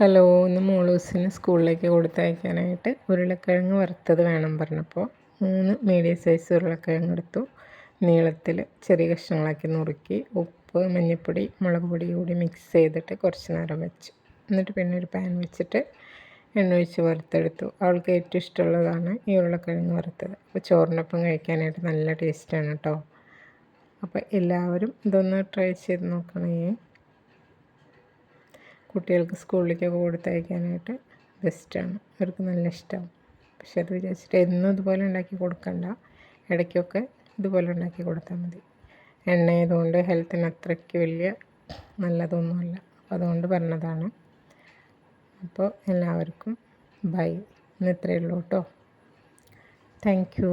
Hello ഇന്ന് മോളൂസിന് സ്കൂളിലേക്ക് കൊടുത്തയക്കാനായിട്ട് ഉരുളക്കിഴങ്ങ് വറുത്തത് വേണം പറഞ്ഞപ്പോൾ മൂന്ന് മീഡിയം സൈസ് ഉരുളക്കിഴങ്ങ് എടുത്തു. നീളത്തിൽ ചെറിയ കഷ്ണങ്ങളാക്കി നുറുക്കി ഉപ്പ് മഞ്ഞൾപ്പൊടി മുളക് പൊടി കൂടി മിക്സ് ചെയ്തിട്ട് കുറച്ച് നേരം വെച്ചു. എന്നിട്ട് പിന്നെ ഒരു പാൻ വെച്ചിട്ട് എണ്ണ ഒഴിച്ച് വറുത്തെടുത്തു. അവൾക്ക് ഏറ്റവും ഇഷ്ടമുള്ളതാണ് ഈ ഉരുളക്കിഴങ്ങ് വറുത്തത്. അപ്പോൾ ചോറിനൊപ്പം കഴിക്കാനായിട്ട് നല്ല ടേസ്റ്റാണ് കേട്ടോ. അപ്പോൾ എല്ലാവരും ഇതൊന്ന് ട്രൈ ചെയ്ത് നോക്കണേ. കുട്ടികൾക്ക് സ്കൂളിലേക്കൊക്കെ കൊടുത്തയക്കാനായിട്ട് ബെസ്റ്റാണ്. അവർക്ക് നല്ല ഇഷ്ടമാണ് പക്ഷെ അത് വിചാരിച്ചിട്ട് എന്നും ഇതുപോലെ ഉണ്ടാക്കി കൊടുക്കണ്ട. ഇടയ്ക്കൊക്കെ ഇതുപോലെ ഉണ്ടാക്കി കൊടുത്താൽ മതി. എണ്ണ ആയതുകൊണ്ട് ഹെൽത്തിന് അത്രയ്ക്ക് വലിയ നല്ലതൊന്നുമല്ല. അതുകൊണ്ട് പറഞ്ഞതാണ്. അപ്പോൾ എല്ലാവർക്കും ബൈ. ഇന്ന് ഇത്രയേ ഉള്ളൂ കേട്ടോ. Thank you.